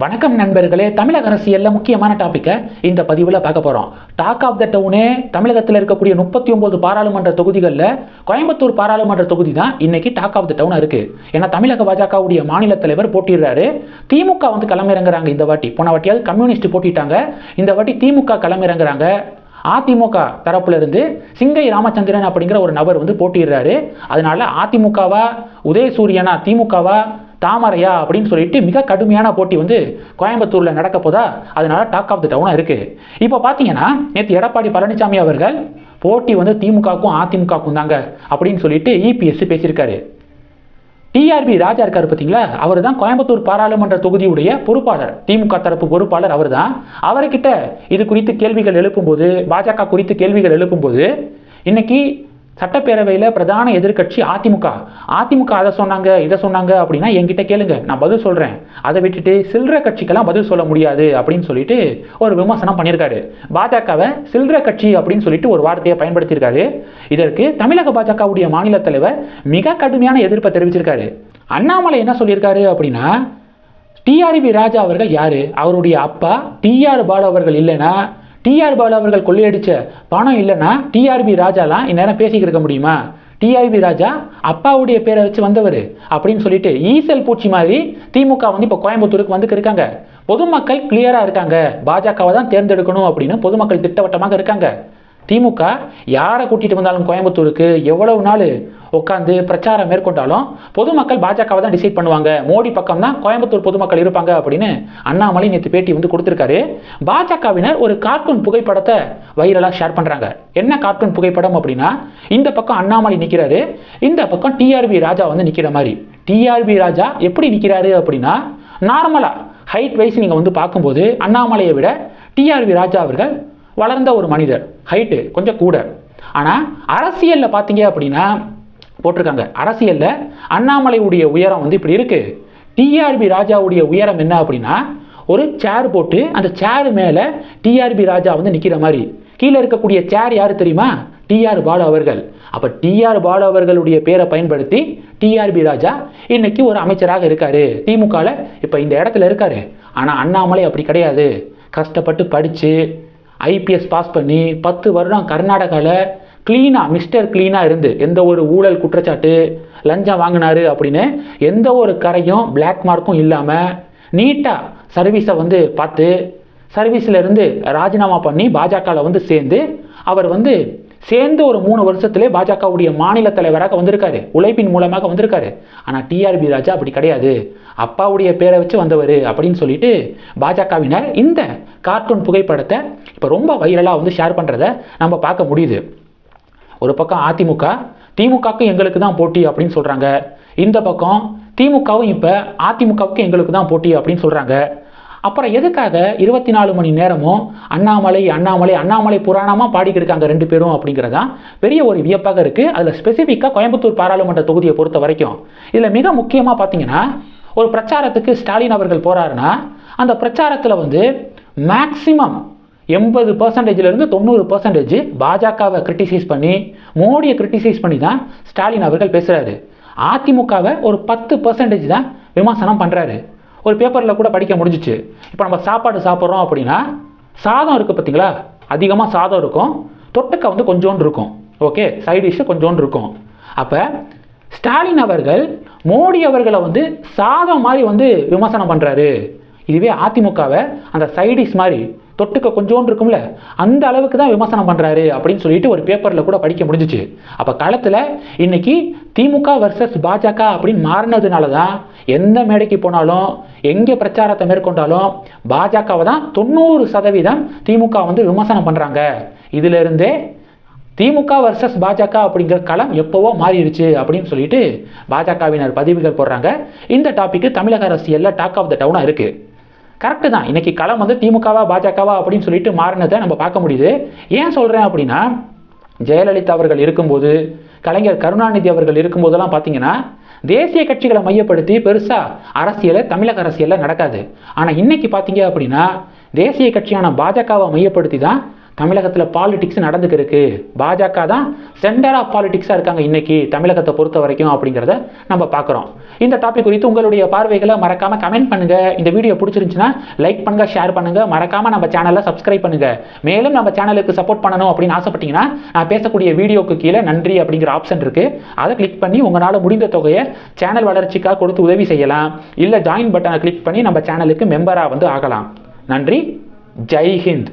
வணக்கம் நண்பர்களே தமிழக அரசியலில் முக்கியமான டாப்பிக்கை இந்த பதிவில் பார்க்க போகிறோம் டாக் ஆஃப் த டவுனே தமிழகத்தில் இருக்கக்கூடிய முப்பத்தி ஒன்பது பாராளுமன்ற தொகுதிகளில் கோயம்புத்தூர் பாராளுமன்ற தொகுதி தான் இன்னைக்கு டாக் ஆஃப் த டவுனாக இருக்குது ஏன்னா தமிழக பாஜகவுடைய மாநில தலைவர் போட்டிடுறாரு திமுக வந்து களமிறங்குறாங்க இந்த வாட்டி. போன வாட்டியாவது கம்யூனிஸ்ட் போட்டிட்டாங்க. இந்த வாட்டி திமுக களமிறங்குறாங்க. அதிமுக தரப்பிலிருந்து சிங்கை ராமச்சந்திரன் அப்படிங்கிற ஒரு நபர் வந்து போட்டிடுறாரு அதனால அதிமுகவா உதயசூரியனா திமுகவா தாமரையா அப்படின்னு சொல்லிட்டு மிக கடுமையான போட்டி வந்து கோயம்புத்தூரில் நடக்க போதா? அதனால டாக் ஆஃப் த டவுனாக இருக்கு. இப்போ பார்த்தீங்கன்னா நேற்று எடப்பாடி பழனிசாமி அவர்கள் போட்டி வந்து திமுகவுக்கும் அதிமுகவுக்கும் தாங்க அப்படின்னு சொல்லிட்டு இபிஎஸ் பேசியிருக்காரு. டிஆர்பி ராஜா இருக்காரு பார்த்தீங்களா அவர் தான் கோயம்புத்தூர் பாராளுமன்ற தொகுதியுடைய பொறுப்பாளர். திமுக தரப்பு பொறுப்பாளர் அவர் தான். அவர்கிட்ட இது குறித்து கேள்விகள் எழுப்பும்போது பாஜக குறித்து கேள்விகள் எழுப்பும்போது இன்னைக்கு சட்டப்பேரவையில் பிரதான எதிர்க்கட்சி அதிமுக. அதிமுக அதை சொன்னாங்க இதை சொன்னாங்க அப்படின்னா என்கிட்ட கேளுங்க நான் பதில் சொல்கிறேன் அதை விட்டுட்டு சில்லற கட்சிக்கெல்லாம் பதில் சொல்ல முடியாது அப்படின்னு சொல்லிட்டு ஒரு விமர்சனம் பண்ணியிருக்காரு. பாஜகவை சில்லற கட்சி அப்படின்னு சொல்லிட்டு ஒரு வார்த்தையை பயன்படுத்தியிருக்காரு. இதற்கு தமிழக பாஜகவுடைய மாநில தலைவர் மிக கடுமையான எதிர்ப்பை தெரிவிச்சிருக்காரு. அண்ணாமலை என்ன சொல்லியிருக்காரு அப்படின்னா டிஆர்பி ராஜா அவர்கள் யாரு? அவருடைய அப்பா டிஆர் பாலு அவர்கள் இல்லைன்னா டிஆர் பாலு அவர்கள் கொள்ளையடிச்ச பணம் இல்லைன்னா டிஆர்பி ராஜாலாம் இந்நேரம் பேசிக்கிட்டு இருக்க முடியுமா? டிஆர்பி ராஜா அப்பாவுடைய பேரை வச்சு வந்தவர் அப்படின்னு சொல்லிட்டு ஈசல் பூச்சி மாதிரி திமுக வந்து இப்போ கோயம்புத்தூருக்கு வந்துக்கு இருக்காங்க. பொதுமக்கள் கிளியராக இருக்காங்க. பாஜகவை தான் தேர்ந்தெடுக்கணும் அப்படின்னு பொதுமக்கள் திட்டவட்டமாக இருக்காங்க. திமுக யாரை கூட்டிகிட்டு வந்தாலும் கோயம்புத்தூருக்கு? எவ்வளவு நாள்? உட்காந்து பிரச்சாரம் மேற்கொண்டாலும் பொதுமக்கள் பாஜகவை தான் டிசைட் பண்ணுவாங்க. மோடி பக்கம் தான் கோயம்புத்தூர் பொதுமக்கள் இருப்பாங்க அப்படின்னு அண்ணாமலை நேற்று பேட்டி வந்து கொடுத்துருக்காரு. பாஜகவினர் ஒரு கார்ட்டூன் புகைப்படத்தை வைரலாக ஷேர் பண்ணுறாங்க என்ன கார்ட்டூன் புகைப்படம் அப்படின்னா இந்த பக்கம் அண்ணாமலை நிற்கிறாரு இந்த பக்கம் டிஆர்பி ராஜா வந்து நிற்கிற மாதிரி. டிஆர்பி ராஜா எப்படி நிற்கிறாரு அப்படின்னா நார்மலாக ஹைட் வைஸ் நீங்கள் வந்து பார்க்கும்போது அண்ணாமலையை விட டிஆர்பி ராஜா அவர்கள் வளர்ந்த ஒரு மனிதர். ஹைட்டு கொஞ்சம் கூட. ஆனால் அரசியலில் பார்த்தீங்க அப்படின்னா போட்டிருக்காங்க. அரசியலில் அண்ணாமலையுடைய உயரம் வந்து இப்படி இருக்கு. டிஆர்பி ராஜாவுடைய உயரம் என்ன அப்படின்னா ஒரு சேர் போட்டு அந்த சேர் மேலே டிஆர்பி ராஜா வந்து நிற்கிற மாதிரி. கீழே இருக்கக்கூடிய சேர் யார் தெரியுமா? டிஆர் பாலு அவர்கள். அப்போ டிஆர் பாலு அவர்களுடைய பேரை பயன்படுத்தி டிஆர்பி ராஜா இன்னைக்கு ஒரு அமைச்சராக இருக்காரு. திமுகவில் இப்போ இந்த இடத்துல இருக்காரு. ஆனால் அண்ணாமலை அப்படி கிடையாது. கஷ்டப்பட்டு படித்து ஐபிஎஸ் பாஸ் பண்ணி பத்து வருடம் கர்நாடகாவில் கிளீனாக மிஸ்டர் க்ளீனாக இருந்து எந்த ஒரு ஊழல் குற்றச்சாட்டு லஞ்சம் வாங்கினாரு அப்படின்னு எந்த ஒரு கரையும் பிளாக் மார்க்கும் இல்லாமல் நீட்டாக சர்வீஸை வந்து பார்த்து சர்வீஸிலேருந்து ராஜினாமா பண்ணி பாஜகவில் வந்து சேர்ந்து அவர் வந்து சேர்ந்து ஒரு மூணு வருஷத்துலேயே பாஜகவுடைய மாநில தலைவராக வந்திருக்காரு. உழைப்பின் மூலமாக வந்திருக்காரு. ஆனால் டிஆர்பி ராஜா அப்படி கிடையாது. அப்பாவுடைய பேரை வச்சு வந்தவர் அப்படின்னு சொல்லிட்டு பாஜகவினர் இந்த கார்ட்டூன் புகைப்படத்தை இப்போ ரொம்ப வைரலாக வந்து ஷேர் பண்ணுறத நம்ம பார்க்க முடியுது. ஒரு பக்கம் அதிமுக திமுகவுக்கு எங்களுக்கு தான் போட்டி அப்படின்னு சொல்கிறாங்க இந்த பக்கம் திமுகவும் இப்போ அதிமுகவுக்கு எங்களுக்கு தான் போட்டி அப்படின்னு சொல்கிறாங்க அப்புறம் எதுக்காக இருபத்தி நாலு மணி நேரமும் அண்ணாமலை அண்ணாமலை அண்ணாமலை புராணமாக பாடிக்கிருக்காங்க ரெண்டு பேரும் அப்படிங்கிறதான் பெரிய ஒரு வியப்பாக இருக்குது அதில் ஸ்பெசிஃபிக்காக கோயம்புத்தூர் பாராளுமன்ற தொகுதியை பொறுத்த வரைக்கும். இதில் மிக முக்கியமாக பார்த்தீங்கன்னா ஒரு பிரச்சாரத்துக்கு ஸ்டாலின் அவர்கள் போகிறாருன்னா அந்த பிரச்சாரத்தில் வந்து மேக்சிமம் எண்பது பர்சன்டேஜ்லேருந்து தொண்ணூறு பர்சன்டேஜ் பாஜகவை கிரிட்டிசைஸ் பண்ணி மோடியை கிரிட்டிசைஸ் பண்ணி தான் ஸ்டாலின் அவர்கள் பேசுகிறாரு அதிமுகவை ஒரு பத்து பர்சன்டேஜ் தான் விமர்சனம் பண்ணுறாரு ஒரு பேப்பரில் கூட படிக்க முடிஞ்சிச்சு. இப்போ நம்ம சாப்பாடு சாப்பிட்றோம் அப்படின்னா சாதம் இருக்குது பார்த்தீங்களா அதிகமாக சாதம் இருக்கும். தொட்டுக்க வந்து கொஞ்சோண்டு இருக்கும். ஓகே சைட் டிஷ்ஷு கொஞ்சோண்டு இருக்கும். அப்போ ஸ்டாலின் அவர்கள் மோடி அவர்களை வந்து சாதம் மாதிரி வந்து விமர்சனம் பண்ணுறாரு இதுவே அதிமுகவை அந்த சைடிஸ் மாதிரி தொட்டுக்க கொஞ்சோன்னு இருக்கும்ல அந்த அளவுக்கு தான் விமர்சனம் பண்ணுறாரு அப்படின்னு சொல்லிட்டு ஒரு பேப்பரில் கூட படிக்க முடிஞ்சிச்சு. அப்போ களத்தில் இன்னைக்கு திமுக வர்சஸ் பாஜக அப்படின்னு மாறினதுனால தான் எந்த மேடைக்கு போனாலும் எங்கே பிரச்சாரத்தை மேற்கொண்டாலும் பாஜகவை தான் தொண்ணூறு சதவீதம் திமுக வந்து விமர்சனம் பண்ணுறாங்க இதிலிருந்தே திமுக வர்சஸ் பாஜக அப்படிங்கிற களம் எப்போவோ மாறிடுச்சு அப்படின்னு சொல்லிட்டு பாஜகவினர் பதிவுகள் போடுறாங்க. இந்த டாபிக் தமிழக அரசியலில் டாக் ஆஃப் த டவுனாக இருக்குது கரெக்டு தான். இன்றைக்கி களம் வந்து திமுகவா பாஜகவா அப்படின்னு சொல்லிட்டு மாறினதை நம்ம பார்க்க முடியுது. ஏன் சொல்கிறேன் அப்படின்னா ஜெயலலிதா அவர்கள் இருக்கும்போது கலைஞர் கருணாநிதி அவர்கள் இருக்கும்போதெல்லாம் பார்த்தீங்கன்னா தேசிய கட்சிகளை மையப்படுத்தி பெருசாக அரசியலை தமிழக அரசியலில் நடக்காது. ஆனால் இன்னைக்கு பார்த்தீங்க அப்படின்னா தேசிய கட்சியான பாஜகவை மையப்படுத்தி தான் தமிழகத்தில் பாலிடிக்ஸ் நடந்துக்கு இருக்கு பாஜக தான் சென்டர் ஆஃப் பாலிடிக்ஸாக இருக்காங்க இன்னைக்கு தமிழகத்தை பொறுத்த வரைக்கும் அப்படிங்கிறத நம்ம பார்க்குறோம். இந்த டாபிக் குறித்து உங்களுடைய பார்வைகளை மறக்காம கமெண்ட் பண்ணுங்க. இந்த வீடியோ பிடிச்சிருந்துச்சுன்னா லைக் பண்ணுங்க ஷேர் பண்ணுங்க. மறக்காம நம்ம சேனலை சப்ஸ்கிரைப் பண்ணுங்க. மேலும் நம்ம சேனலுக்கு சப்போர்ட் பண்ணணும் அப்படின்னு ஆசைப்பட்டீங்கன்னா நான் பேசக்கூடிய வீடியோக்கு கீழே நன்றி அப்படிங்கிற ஆப்ஷன் இருக்கு. அதை கிளிக் பண்ணி உங்களால் முடிந்த தொகையை சேனல் வளர்ச்சிக்காக கொடுத்து உதவி செய்யலாம். இல்லை ஜாயின் பட்டனை கிளிக் பண்ணி நம்ம சேனலுக்கு மெம்பராக வந்து ஆகலாம். நன்றி. ஜெய் ஹிந்த்.